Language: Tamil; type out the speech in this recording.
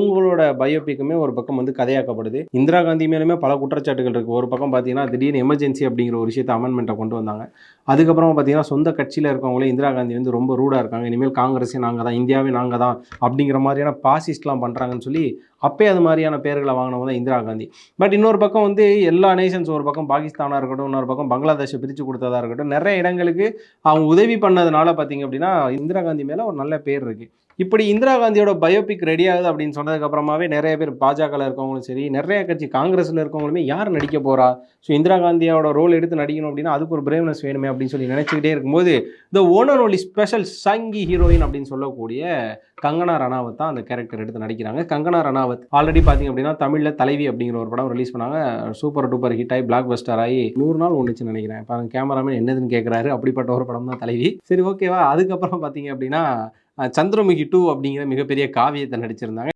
அவங்களோட பயோபிக்குமே ஒரு பக்கம் வந்து கதையாக்கப்படுது. இந்திரா காந்தி மேலுமே பல குற்றச்சாட்டுகள் இருக்குது ஒரு பக்கம் பார்த்தீங்கன்னா திடீர்னு எமர்ஜென்சி அப்படிங்கிற ஒரு விஷயத்தை அமெண்ட்மெண்ட்டை கொண்டு வந்தாங்க. அதுக்கப்புறம் பார்த்தீங்கன்னா சொந்த கட்சியில் இருக்கவங்களே இந்திரா காந்தி வந்து ரொம்ப ரூடாக இருக்காங்க. இனிமேல் காங்கிரஸே நாங்கள் தான் இந்தியாவே நாங்கள் தான் அப்படிங்கிற மாதிரியான பாசிஸ்ட்லாம் பண்ணுறாங்கன்னு சொல்லி அப்பே அது மாதிரியான பேர்களை வாங்கினவங்க தான் இந்திரா காந்தி. பட் இன்னொரு பக்கம் வந்து எல்லா நேஷன்ஸ் ஒரு பக்கம் பாகிஸ்தானாக இருக்கட்டும் இன்னொரு பக்கம் பங்களாதேஷை பிரித்து கொடுத்ததாக இருக்கட்டும் நிறைய இடங்களுக்கு அவங்க உதவி பண்ணதுனால பார்த்தீங்க அப்படின்னா இந்திரா காந்தி மேலே ஒரு நல்ல பேர் இருக்குது இப்படி இந்திரா காந்தியோட பயோபிக் ரெடி ஆகுது அப்படின்னு சொன்னதுக்கு அப்புறமாவே நிறைய பேர் பாஜகவில் இருக்கவங்களும் சரி நிறைய கட்சி காங்கிரஸில் இருக்கவங்களுமே யார் நடிக்க போறா? ஸோ இந்திரா காந்தியோட ரோல் எடுத்து நடிக்கணும் அப்படின்னா அதுக்கு ஒரு பிரேவ்னஸ் வேணுமே அப்படின்னு சொல்லி நினச்சிக்கிட்டே இருக்கும்போது இந்த owner only special Sanghi heroine அப்படின்னு சொல்லக்கூடிய கங்கனா ரனாவத் தான் அந்த கேரக்டர் எடுத்து நடிக்கிறாங்க. கங்கனா ரனாவத் ஆல்ரெடி பார்த்தீங்க அப்படின்னா தமிழில் தலைவி அப்படிங்கிற ஒரு படம் ரிலீஸ் பண்ணாங்க. சூப்பர் டூப்பர் ஹிட் ஆகி பிளாக் பஸ்டர் ஆகி நூறு நாள் ஒன்றுச்சுன்னு நினைக்கிறேன். பாருங்க கேமராமேன் என்னதுன்னு கேட்குறாரு அப்படிப்பட்ட ஒரு படம் தான் தலைவி. சரி ஓகேவா அதுக்கப்புறம் பார்த்தீங்க அப்படின்னா சந்திரமுகி டூ அப்படிங்கிற மிகப்பெரிய காவியத்தை நடிச்சிருந்தாங்க.